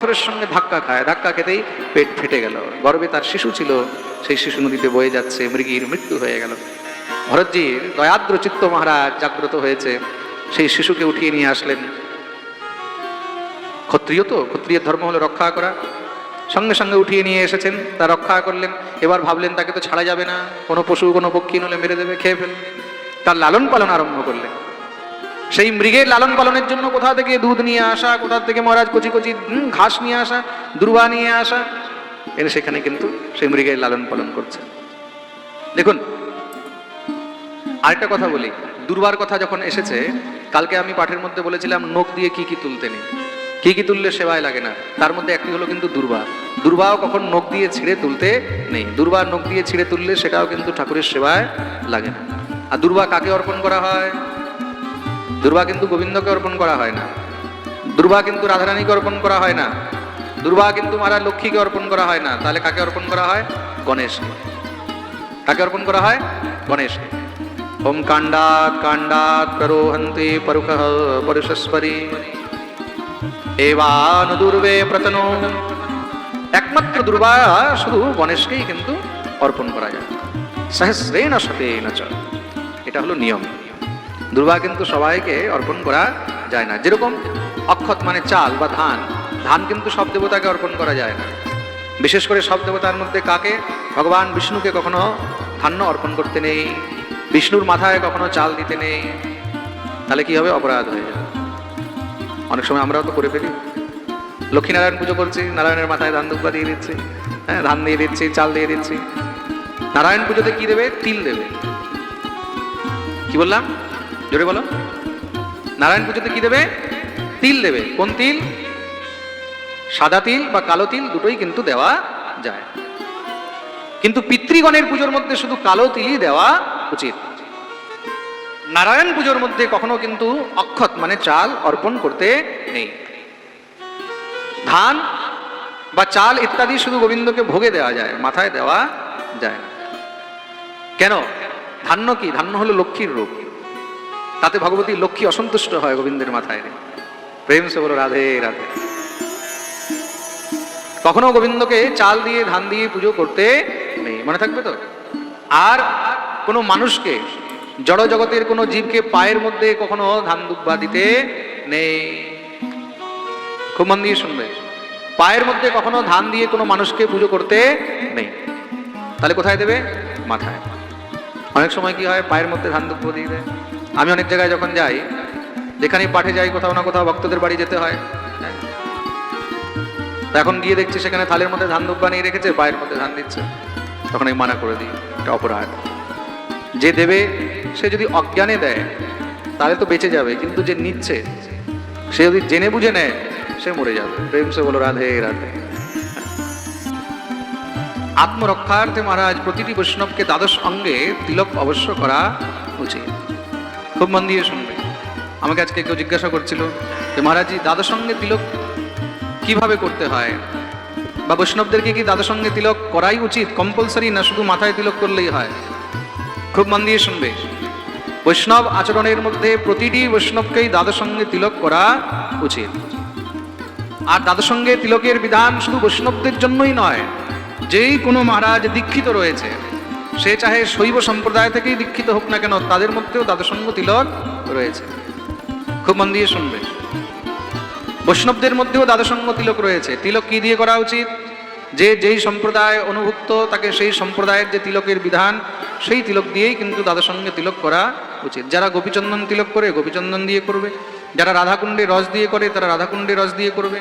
পাথরের সঙ্গে ধাক্কা খায়। ধাক্কা খেতেই পেট ফেটে গেল। গর্বে তার শিশু ছিল। সেই শিশু নদীতে বয়ে যাচ্ছে। মৃগীর মৃত্যু হয়ে গেল। ভরতজির দয়াদ্র চিত্ত মহারাজ জাগ্রত হয়েছে। সেই শিশুকে উঠিয়ে নিয়ে আসলেন। ক্ষত্রিয় তো? ক্ষত্রিয়ের ধর্ম হলো রক্ষা করা। সঙ্গে সঙ্গে উঠিয়ে নিয়ে এসেছেন। তা রক্ষা করলেন। এবার ভাবলেন, তাকে তো ছাড়া যাবে না। কোনো পশু, কোনো পক্ষী নলে মেরে দেবে, খেয়ে ফেলবে। তার লালন পালন আরম্ভ করলেন। সেই মৃগের লালন পালনের জন্য কোথা থেকে দুধ নিয়ে আসা, কোথা থেকে মহারাজ কচি কচি ঘাস নিয়ে আসা, দুর্বা নিয়ে আসা? এর সেখানে কিন্তু সেই মৃগের লালন পালন করছে। দেখুন, আরেকটা কথা বলি। দুর্বার কথা যখন এসেছে, কালকে আমি পাঠের মধ্যে বলেছিলাম, নখ দিয়ে কি কি তুলতে নেই। কি কি তুললে সেবায় লাগে না। তার মধ্যে একটি হলো কিন্তু দুর্বা। দুর্বাও কখন নখ দিয়ে ছিঁড়ে তুলতে নেই। দুর্বার নখ দিয়ে ছিঁড়ে তুললে সেটাও কিন্তু ঠাকুরের সেবায় লাগে না। আর দুর্বা কাকে অর্পণ করা হয়? দুর্বা কিন্তু গোবিন্দকে অর্পণ করা হয় না। দুর্বা কিন্তু রাধারানীকে অর্পণ করা হয় না। দুর্বা কিন্তু মারা লক্ষ্মীকে অর্পণ করা হয় না। তাহলে কাকে অর্পণ করা হয়? গণেশকে। কাকে অর্পণ করা হয়? গণেশকে। ওম কাণ্ডাত কাণ্ডাত প্ররোহন্তে পরুষ পরুষস্পরি। এবান দুর্বে প্রতনো। একমাত্র দুর্বা শুধু গণেশকেই কিন্তু অর্পণ করা যায়। সহস্রেণ শতেন এটা হলো নিয়ম। দুর্বা কিন্তু সবাইকে অর্পণ করা যায় না। যেরকম অক্ষত মানে চাল বা ধান ধান কিন্তু সব দেবতাকে অর্পণ করা যায় না। বিশেষ করে সব দেবতার মধ্যে কাকে? ভগবান বিষ্ণুকে কখনো ধান্য অর্পণ করতে নেই, বিষ্ণুর মাথায় কখনো চাল দিতে নেই। তাহলে কি হবে? অপরাধ হয়ে যাবে। অনেক সময় আমরাও তো করে ফেলি। লক্ষ্মীনারায়ণ পুজো করছি, নারায়ণের মাথায় ধান দুব্বা দিয়ে দিচ্ছি হ্যাঁ ধান দিয়ে দিচ্ছি, চাল দিয়ে দিচ্ছি। নারায়ণ পুজোতে কি দেবে? তিল দেবে। কি বললাম? জোরে বলো। নারায়ণ পুজোতে কি দেবে? তিল দেবে। কোন তিল? সাদা তিল বা কালো তিল দুটোই কিন্তু দেওয়া যায়। কিন্তু পিতৃগণের পুজোর মধ্যে শুধু কালো তিলই দেওয়া উচিত। নারায়ণ পুজোর মধ্যে কখনো কিন্তু অক্ষত মানে চাল অর্পণ করতে নেই। ধান বা চাল ইত্যাদি শুধু গোবিন্দকে ভোগে দেওয়া যায়, মাথায় দেওয়া যায় কেন? ধান্য কি? ধান্য হলো লক্ষ্মীর রূপ। তাতে ভগবতী লক্ষ্মী অসন্তুষ্ট হয় গোবিন্দের মাথায় প্রেম সে বলো, রাধে রাধে। কখনো গোবিন্দকে চাল দিয়ে, ধান দিয়ে পুজো করতে নেই, মনে থাকবে তো? আর কোনো মানুষকে, জড় জগতের কোনো জীবকে পায়ের মধ্যে কখনো ধান দুব্বা দিতে নেই। খুব মন দিয়ে শুনবে। পায়ের মধ্যে কখনো ধান দিয়ে কোনো মানুষকে পুজো করতে নেই। তাহলে কোথায় দেবে? মাথায়। অনেক সময় কি হয়, পায়ের মধ্যে ধান দুব্ব দিয়ে দেয়। আমি অনেক জায়গায় যখন যাই যেখানে পাঠে যাই, কোথাও না কোথাও ভক্তদের বাড়ি যেতে হয়। এখন গিয়ে দেখছি সেখানে থালের মধ্যে ধান দুব্বা নিয়ে রেখেছে, পায়ের মধ্যে ধান দিচ্ছে। তখন আমি মানা করে দিই, এটা অপরাধ। যে দেবে, সে যদি অজ্ঞানে দেয়, তাহলে তো বেঁচে যাবে, কিন্তু যে নিচ্ছে, সে যদি জেনে বুঝে নেয়, সে মরে যাবে। প্রেম সে বলো, রাধে রাধে। আত্মরক্ষার্থে মহারাজ প্রতিটি বৈষ্ণবকে দ্বাদশ অঙ্গে তিলক অবশ্য করা উচিত। খুব মন দিয়ে শুনবে। আমাকে আজকে কেউ জিজ্ঞাসা করছিল যে মহারাজজি দাদার সঙ্গে তিলক কীভাবে করতে হয়? বা বৈষ্ণবদেরকে কি দাদার সঙ্গে তিলক করাই উচিত? কম্পালসারি না শুধু মাথায় তিলক করলেই হয়? খুব মন দিয়ে শুনবে। বৈষ্ণব আচরণের মধ্যে প্রতিটি বৈষ্ণবকেই দাদার সঙ্গে তিলক করা উচিত। আর দাদার সঙ্গে তিলকের বিধান শুধু বৈষ্ণবদের জন্যই নয়, যেই কোনো মহারাজ দীক্ষিত রয়েছে। সে চাহে শৈব সম্প্রদায় থেকেই দীক্ষিত হোক না কেন, তাদের মধ্যেও দ্বাদশঙ্গ তিলক রয়েছে। খুব মন দিয়ে শুনবে। বৈষ্ণবদের মধ্যেও দ্বাদশঙ্গ তিলক রয়েছে। তিলক কি দিয়ে করা উচিত? যে যেই সম্প্রদায় অনুভুক্ত, তাকে সেই সম্প্রদায়ের যে তিলকের বিধান, সেই তিলক দিয়েই কিন্তু দ্বাদশঙ্গে তিলক করা উচিত। যারা গোপীচন্দন তিলক করে, গোপীচন্দন দিয়ে করবে। যারা রাধাকুণ্ডে রস দিয়ে করে, তারা রাধাকুণ্ডে রস দিয়ে করবে।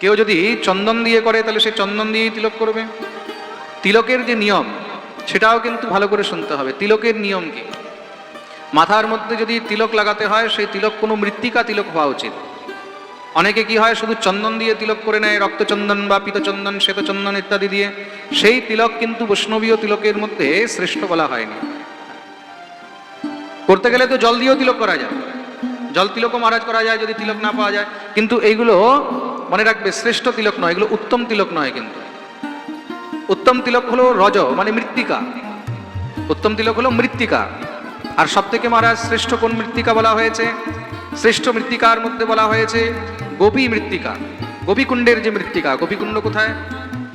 কেউ যদি চন্দন দিয়ে করে, তাহলে সে চন্দন দিয়েই তিলক করবে। তিলকের যে নিয়ম সেটাও কিন্তু ভালো করে শুনতে হবে। তিলকের নিয়ম কি? মাথার মধ্যে যদি তিলক লাগাতে হয়, সেই তিলক কোনো মৃত্তিকা তিলক হওয়া উচিত। অনেকে কি হয়, শুধু চন্দন দিয়ে তিলক করে নেয়, রক্তচন্দন বা পিতচন্দন, শ্বেতচন্দন ইত্যাদি দিয়ে। সেই তিলক কিন্তু বৈষ্ণবীয় তিলকের মধ্যে শ্রেষ্ঠ বলা হয়নি। করতে গেলে তো জল দিয়েও তিলক করা যায়। জল তিলকও মহারাজ করা যায় যদি তিলক না পাওয়া যায়। কিন্তু এইগুলো মনে রাখবে, শ্রেষ্ঠ তিলক নয়, এগুলো উত্তম তিলক নয় কিন্তু। উত্তম তিলক হলো রজ মানে মৃত্তিকা। উত্তম তিলক হলো মৃত্তিকা। আর সব থেকে মহারাজ, শ্রেষ্ঠ কোন মৃত্তিকা বলা হয়েছে? শ্রেষ্ঠ মৃত্তিকার মধ্যে বলা হয়েছে গোপী মৃত্তিকা। গোপীকুণ্ডের যে মৃত্তিকা, গোপীকুণ্ড কোথায়?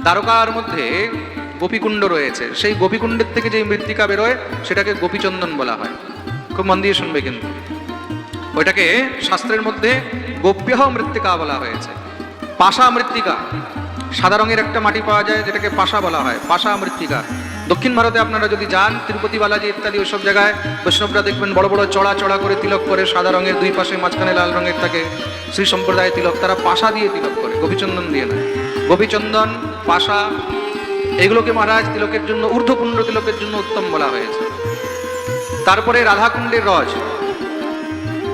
দ্বারকার মধ্যে গোপীকুণ্ড রয়েছে। সেই গোপীকুণ্ডের থেকে যে মৃত্তিকা বেরোয়, সেটাকে গোপীচন্দন বলা হয়। খুব মন দিয়ে শুনবে কিন্তু। ওইটাকে শাস্ত্রের মধ্যে গোপ্য মৃত্তিকা বলা হয়েছে। পাশা মৃত্তিকা। সাদা রঙের একটা মাটি পাওয়া যায়, যেটাকে পাশা বলা হয়, পাশা মৃত্তিকা দক্ষিণ ভারতে আপনারা যদি যান, তিরুপতি, বালাজি ইত্যাদি ওইসব জায়গায়, বৈষ্ণবরা দেখবেন বড় বড় চড়া চড়া করে তিলক করে সাদা রঙের দুই পাশে মাঝখানে লাল রঙের থাকে শ্রী সম্প্রদায় তিলক, তারা পাশা দিয়ে তিলক করে, গোপীচন্দন দিয়ে নয়। গোপীচন্দন, পাশা, এগুলোকে মহারাজ তিলকের জন্য, ঊর্ধ্বপুণ্ড তিলকের জন্য উত্তম বলা হয়েছে। তারপরে রাধাকুণ্ডের রজ।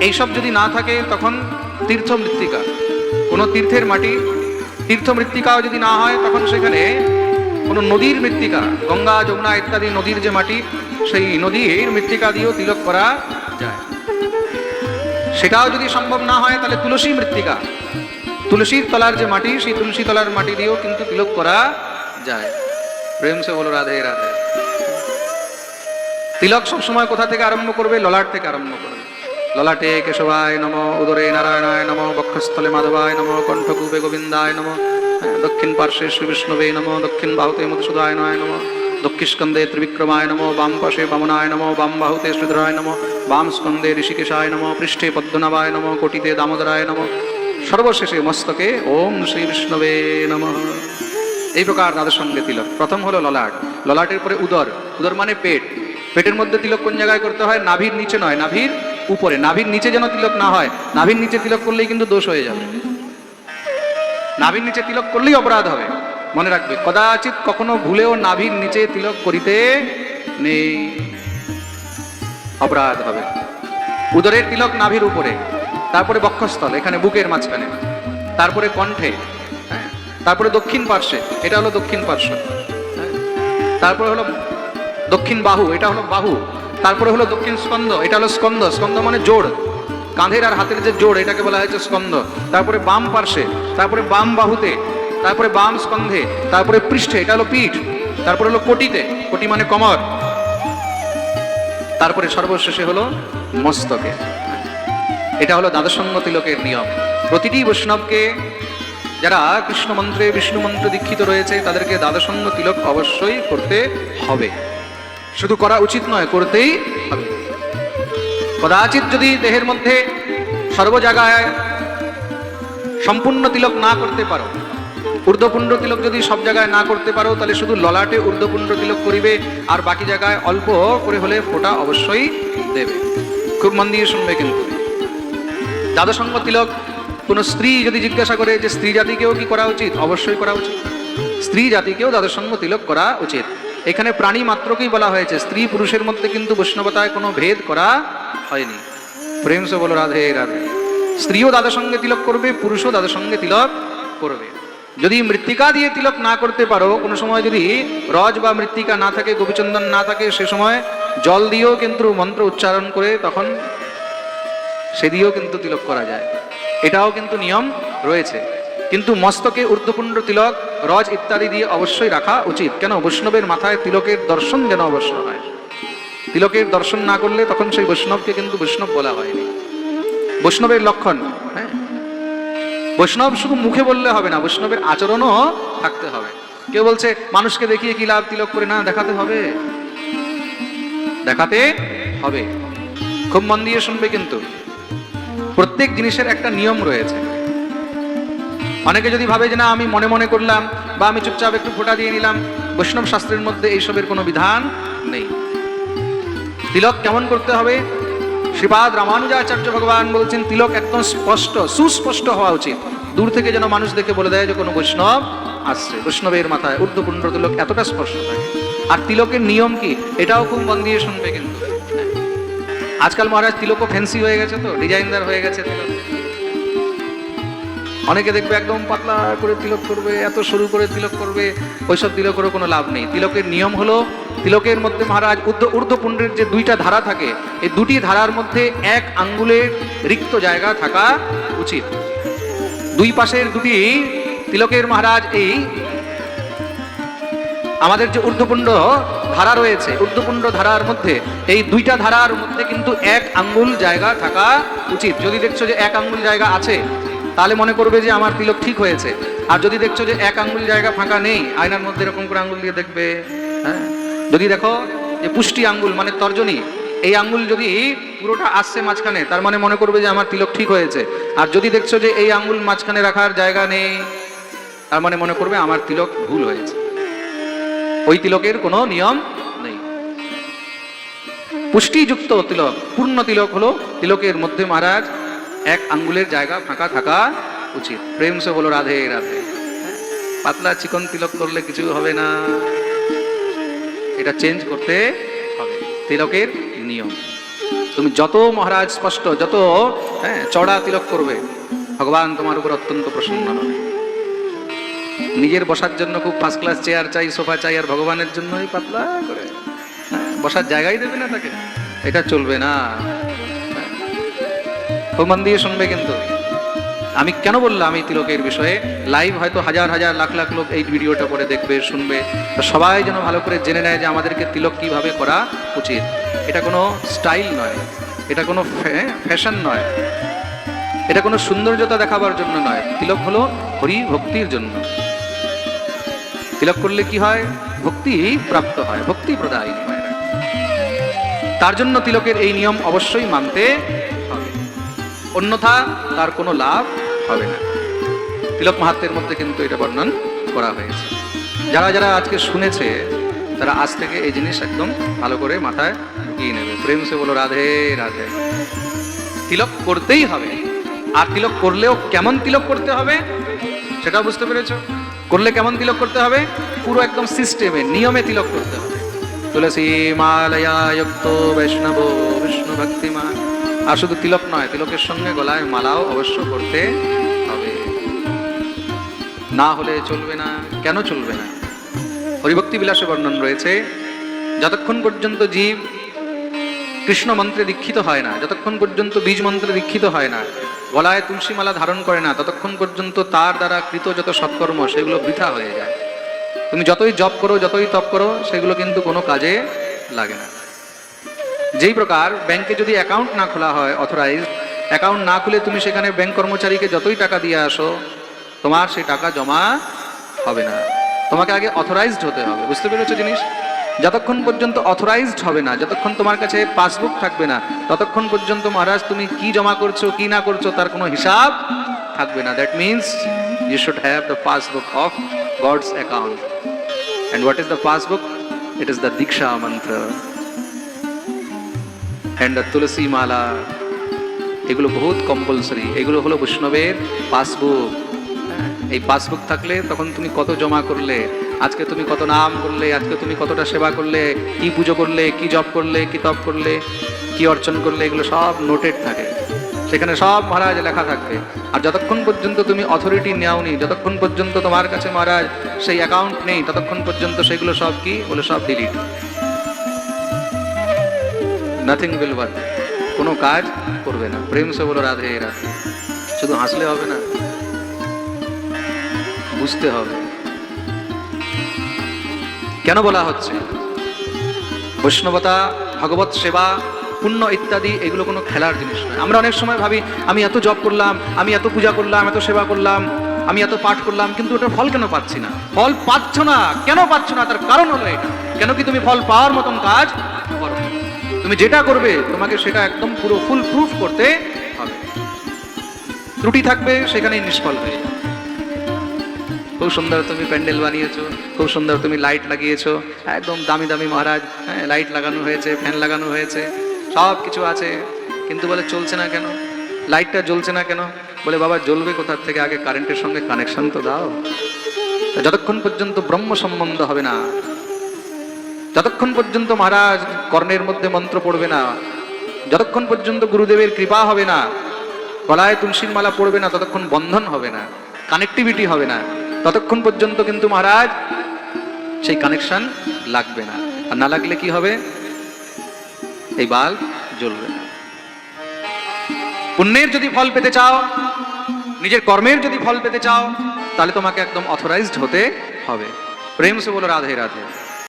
এইসব যদি না থাকে, তখন তীর্থ মৃত্তিকা কোনো তীর্থের মাটি তীর্থ মৃত্তিকাও যদি না হয়, তখন সেখানে কোনো নদীর মৃত্তিকা, গঙ্গা, যমুনা ইত্যাদি নদীর যে মাটি, সেই নদীর মৃত্তিকা দিয়েও তিলক করা যায়। সেটাও যদি সম্ভব না হয়, তাহলে তুলসী মৃত্তিকা, তুলসীর তলার যে মাটি, সেই তুলসী তলার মাটি দিয়েও কিন্তু তিলক করা যায়। প্রেম সে বলো, রাধে রাধে। তিলক সবসময় কোথা থেকে আরম্ভ করবে? ললাট থেকে আরম্ভ করবে। ললাটে কেশবায় নম উদরে নারায়ণায় নম বক্ষস্থলে মাধবায় নম কণ্ঠকূপে গোবিন্দায় নম হ্যাঁ, দক্ষিণ পার্শ্বে শ্রী বিষ্ণবে নম দক্ষিণ বাহুতে মধুসূদায় নয় নম দক্ষিণ স্কন্ধে ত্রিবিক্রমায় নম বাম পাশে বামনায় নম বাম বাহুতে শ্রীধরায় নম বাম স্কন্ধে ঋষিকেশায় নম পৃষ্ঠে পদ্মনাভায় নম কোটিতে দামোদরায় নম সর্বশেষে মস্তকে ওম শ্রী বিষ্ণবে নম। এই প্রকার তাদের সঙ্গে তিলক। প্রথম হলো ললাট। ললাটের পরে উদর। উদর মানে পেট। পেটের মধ্যে তিলক কোন জায়গায় করতে হয়? নাভির নিচে নয়। নাভির উপরে নাভির নিচে যেন তিলক না হয়। নাভির নিচে তিলক করলেই কিন্তু দোষ হয়ে যাবে। নাভির নিচে তিলক করলেই অপরাধ হবে। মনে রাখবে কদাচিৎ কখনো ভুলেও নাভির নিচে তিলক করিতে নেই। অপরাধ হবে। উদরের তিলক নাভির উপরে তারপরে বক্ষস্থল এখানে বুকের মাঝখানে তারপরে কণ্ঠে হ্যাঁ, তারপরে দক্ষিণ পার্শ্বে এটা হলো দক্ষিণ পার্শ্ব হ্যাঁ, তারপরে হলো দক্ষিণ বাহু এটা হলো বাহু তারপরে হলো দক্ষিণ স্কন্দ এটা হলো স্কন্দ স্কন্দ মানে জোড়। কাঁধের আর হাতের যে জোড়, এটাকে বলা হয়েছে স্কন্দ তারপরে বাম পার্শ্বে, তারপরে বাম বাহুতে, তারপরে বাম স্কন্ধে, তারপরে পৃষ্ঠে, এটা হলো পিঠ। তারপরে হলো কোটিতে, কোটি মানে কমর। তারপরে সর্বশেষে হলো মস্তকে। এটা হলো দ্বাদশঙ্গ তিলকের নিয়ম। প্রতিটি বৈষ্ণবকে, যারা কৃষ্ণ মন্ত্রে বিষ্ণু মন্ত্রে দীক্ষিত রয়েছে, তাদেরকে দ্বাদশঙ্গ তিলক অবশ্যই করতে হবে। শুধু করা উচিত নয়, করতেই হবে। কদাচিৎ যদি দেহের মধ্যে সর্ব জায়গায় সম্পূর্ণ তিলক না করতে পারো, ঊর্ধ্বপুণ্ড তিলক যদি সব জায়গায় না করতে পারো, তাহলে শুধু ললাটে ঊর্ধ্বপুণ্ড তিলক করিবে, আর বাকি জায়গায় অল্প করে হলে ফোঁটা অবশ্যই দেবে। খুব মন দিয়ে শুনবে কিন্তু। দ্বাদশঙ্গ তিলক, কোনো স্ত্রী যদি জিজ্ঞাসা করে যে স্ত্রী জাতিকেও কি করা উচিত? অবশ্যই করা উচিত। স্ত্রী জাতিকেও দ্বাদশঙ্গ তিলক করা উচিত। এখানে প্রাণী মাত্রকেই বলা হয়েছে। স্ত্রী পুরুষের মধ্যে কিন্তু বৈষ্ণবতায় কোনো ভেদ করা হয়নি। প্রেম সে বলো, রাধে রাধে। স্ত্রীও দাদার সঙ্গে তিলক করবে, পুরুষও দাদার সঙ্গে তিলক করবে। যদি মৃত্তিকা দিয়ে তিলক না করতে পারো, কোনো সময় যদি রজ বা মৃত্তিকা না থাকে, গোপীচন্দন না থাকে, সে সময় জল দিয়েও কিন্তু মন্ত্র উচ্চারণ করে তখন সে দিয়েও কিন্তু তিলক করা যায়। এটাও কিন্তু নিয়ম রয়েছে। কিন্তু মস্তকে ঊর্ধ্বপুণ্ড তিলক রজ ইত্যাদি দিয়ে অবশ্যই রাখা উচিত। কেন? বৈষ্ণবের মাথায় তিলকের দর্শন যেন অবশ্য হয়। তিলকের দর্শন না করলে তখন সেই বৈষ্ণবকে কিন্তু বৈষ্ণব বলা হয়নি। বৈষ্ণবের লক্ষণ হ্যাঁ? বৈষ্ণব শুধু মুখে বললে হবে না, বৈষ্ণবের আচরণও থাকতে হবে। কেউ বলছে, মানুষকে দেখিয়ে কি লাভ তিলক করে? না, দেখাতে হবে। দেখাতে হবে। খুব মন দিয়ে শুনবে কিন্তু। প্রত্যেক জিনিসের একটা নিয়ম রয়েছে। অনেকে যদি ভাবে যে না, আমি মনে মনে করলাম বা আমি চুপচাপ একটু ফোঁটা দিয়ে নিলাম, বৈষ্ণব শাস্ত্রের মধ্যে এইসবের কোনো বিধান নেই। তিলক কেমন করতে হবে? শ্রীপাদ রামানুজাচার্য ভগবান বলছেন, তিলক একদম স্পষ্ট, সুস্পষ্ট হওয়া উচিত। দূর থেকে যেন মানুষ দেখে বলে দেয় যে, কোনো বৈষ্ণব আসছে। বৈষ্ণবের মাথায় ঊর্ধ্বপুণ্ড তিলক এতটা স্পষ্ট থাকে। আর তিলকের নিয়ম কি? এটাও খুব মন দিয়ে শুনবে কিন্তু। আজকাল মহারাজ তিলকও ফ্যান্সি হয়ে গেছে তো ডিজাইনদার হয়ে গেছে তিলক। অনেকে দেখবে একদম পাতলা করে তিলক করবে, এত সরু করে তিলক করবে, ওইসব তিলকেরও কোনো লাভ নেই। তিলকের নিয়ম হলো, তিলকের মধ্যে মহারাজ ঊর্ধ্ব ঊর্ধ্বপুণ্ডের যে দুইটা ধারা থাকে, এই দুটি ধারার মধ্যে এক আঙ্গুলের রিক্ত জায়গা থাকা উচিত। দুই পাশের দুটি তিলকের মহারাজ এই আমাদের যে ঊর্ধ্বপুণ্ড ধারা রয়েছে, ঊর্ধ্বপুণ্ড ধারার মধ্যে এই দুইটা ধারার মধ্যে কিন্তু এক আঙ্গুল জায়গা থাকা উচিত। যদি দেখছ যে এক আঙ্গুল জায়গা আছে তাহলে মনে করবে যে আমার তিলক ঠিক হয়েছে। আর যদি দেখছ যে এক আঙ্গুল জায়গা ফাঁকা নেই, আয়নার মধ্যে এরকম করে আঙ্গুল দিয়ে দেখবে হ্যাঁ? যদি দেখো যে পুষ্টি আঙ্গুল মানে তর্জনী, এই আঙ্গুল যদি পুরোটা আসছে মাঝখানে, তার মানে মনে করবে যে আমার তিলক ঠিক হয়েছে। আর যদি দেখছ যে এই আঙ্গুল মাঝখানে রাখার জায়গা নেই, তার মানে মনে করবে আমার তিলক ভুল হয়েছে। ওই তিলকের কোনো নিয়ম নেই। পুষ্টিযুক্ত তিলক, পূর্ণ তিলক হলো তিলকের মধ্যে মহারাজ এক আঙ্গুলের জায়গা ফাঁকা থাকা উচিত। প্রেম সে বলো রাধে রাধে। পাতলা চিকন তিলক করলে কিছু হবে না। এটা চেঞ্জ করতে হবে। তিলকের নিয়ম। তুমি যত মহারাজ স্পষ্ট যত হ্যাঁ চড়া তিলক করবে ভগবান তোমার উপর অত্যন্ত প্রসন্ন হবে। নিজের বসার জন্য খুব ফার্স্ট ক্লাস চেয়ার চাই সোফা চাই আর ভগবানের জন্যই পাতলা করে। হ্যাঁ, বসার জায়গাই দেবে না তাকে। এটা চলবে না। মন দিয়ে শুনবে কিন্তু। আমি কেন বললাম এই তিলকের বিষয়ে? লাইভ হয়তো হাজার হাজার, লাখ লাখ লোক এই ভিডিওটা করে দেখবে, শুনবে। সবাই যেন ভালো করে জেনে নেয় যে আমাদেরকে তিলক কীভাবে করা উচিত। এটা কোনো স্টাইল নয়। এটা কোনো ফ্যাশন নয়। এটা কোনো সৌন্দর্যতা দেখাবার জন্য নয়। তিলক হলো হরি ভক্তির জন্য। তিলক করলে কি হয়? ভক্তি প্রাপ্ত হয়, ভক্তি প্রদায় তার জন্য তিলকের এই নিয়ম অবশ্যই মানতে অন্যথা তার কোনো লাভ হবে না। তিলক মাহাত্মের মধ্যে কিন্তু এটা বর্ণন করা হয়েছে। যারা যারা আজকে শুনেছে, তারা আজ থেকে এই জিনিস একদম ভালো করে মাথায় ঢুকিয়ে নেবে। প্রেম সে বলো, রাধে রাধে। তিলক করতেই হবে। আর তিলক করলেও কেমন তিলক করতে হবে, সেটাও বুঝতে পেরেছ? করলে কেমন তিলক করতে হবে? পুরো একদম সিস্টেমে নিয়মে তিলক করতে হবে। তুলসী মালয়া বৈষ্ণব, বিষ্ণু ভক্তিমান। আর শুধু তিলক নয়, তিলকের সঙ্গে গলায় মালাও অবশ্য করতে হবে। না হলে চলবে না, কেন চলবে না? হরিভক্তি বিলাসে বর্ণন রয়েছে, যতক্ষণ পর্যন্ত জীব কৃষ্ণ মন্ত্রে দীক্ষিত হয় না, যতক্ষণ পর্যন্ত বীজ মন্ত্রে দীক্ষিত হয় না, গলায় তুলসী মালা ধারণ করে না, ততক্ষণ পর্যন্ত তার দ্বারা কৃত যত সৎকর্ম, সেগুলো বৃথা হয়ে যায়। তুমি যতই জপ করো, যতই তপ করো, সেগুলো কিন্তু কোনো কাজে লাগে না। যেই প্রকার ব্যাংকে যদি অ্যাকাউন্ট না খোলা হয় অথরাইজ অ্যাকাউন্ট না খুলে তুমি সেখানে ব্যাংক কর্মচারীকে যতই টাকা দিয়ে আসো, তোমার সেই টাকা জমা হবে না। তোমাকে আগে অথরাইজড হতে হবে, বুঝতে পেরেছ জিনিস? যতক্ষণ পর্যন্ত অথরাইজড হবে না, যতক্ষণ তোমার কাছে পাসবুক থাকবে না, ততক্ষণ পর্যন্ত মহারাজ তুমি কি জমা করছ, কি না করছ, তার কোনো হিসাব থাকবে না। That means you should have the passbook of God's account and what is the passbook it is the diksha mantra and তুলসী মালা এগুলো বহুত কম্পালসারি এগুলো হলো বৈষ্ণবের পাসবুক এই পাসবুক থাকলে তখন তুমি কত জমা করলে, আজকে তুমি কত নাম করলে, আজকে তুমি কতটা সেবা করলে, কি পুজো করলে, কি জব করলে, কি তপ করলে, কি অর্চন করলে, এগুলো সব নোটেড থাকে। সেখানে সব মহারাজ লেখা থাকবে। আর যতক্ষণ পর্যন্ত তুমি অথরিটি নেওনি, যতক্ষণ পর্যন্ত তোমার কাছে মহারাজ সেই অ্যাকাউন্ট নেই, ততক্ষণ পর্যন্ত সেগুলো সব কি? বলে সব ডিলিট নাথিং উইল ওয়ার্ক কোনো কাজ করবে না। প্রেম সে বলো, রাধে রাধে। শুধু হাসলে হবে না, বুঝতে হবে। কেন বলা হচ্ছে? বৈষ্ণবতা, ভগবত সেবা, পুণ্য ইত্যাদি, এগুলো কোনো খেলার জিনিস নয়। আমরা অনেক সময় ভাবি, আমি এত জব করলাম, আমি এত পূজা করলাম, এত সেবা করলাম, আমি এত পাঠ করলাম, কিন্তু ওটার ফল কেন পাচ্ছি না? ফল পাচ্ছ না। কেন পাচ্ছ না? তার কারণ হলো এটা। কেন কি তুমি ফল পাওয়ার মতন কাজ করো? তুমি যেটা করবে, তোমাকে সেটা একদম পুরো ফুল প্রুফ করতে হবে। ত্রুটি থাকবে, সেখানেই নিষ্ফল হয়ে খুব সুন্দর তুমি প্যান্ডেল বানিয়েছো, খুব সুন্দর তুমি লাইট লাগিয়েছো, একদম দামি দামি মহারাজ হ্যাঁ লাইট লাগানো হয়েছে, ফ্যান লাগানো হয়েছে, সব কিছু আছে, কিন্তু বলে চলছে না কেন? লাইটটা জ্বলছে না কেন? বলে বাবা, জ্বলবে কোথার থেকে? আগে কারেন্টের সঙ্গে কানেকশন তো দাও। যতক্ষণ পর্যন্ত ব্রহ্ম সম্বন্ধ হবে না যতক্ষণ পর্যন্ত মহারাজ কর্ণের মধ্যে মন্ত্র পড়বে না, যতক্ষণ পর্যন্ত গুরুদেবের কৃপা হবে না, গলায় তুলসীর মালা পড়বে না, ততক্ষণ বন্ধন হবে না কানেক্টিভিটি হবে না, ততক্ষণ পর্যন্ত কিন্তু মহারাজ সেই কানেকশন লাগবে না। আর না লাগলে কি হবে? এই বাল্ব জ্বলবে। না পুণ্যের যদি ফল পেতে চাও, নিজের কর্মের যদি ফল পেতে চাও, তাহলে তোমাকে একদম অথরাইজড হতে হবে। প্রেম সে বলো, রাধে রাধে।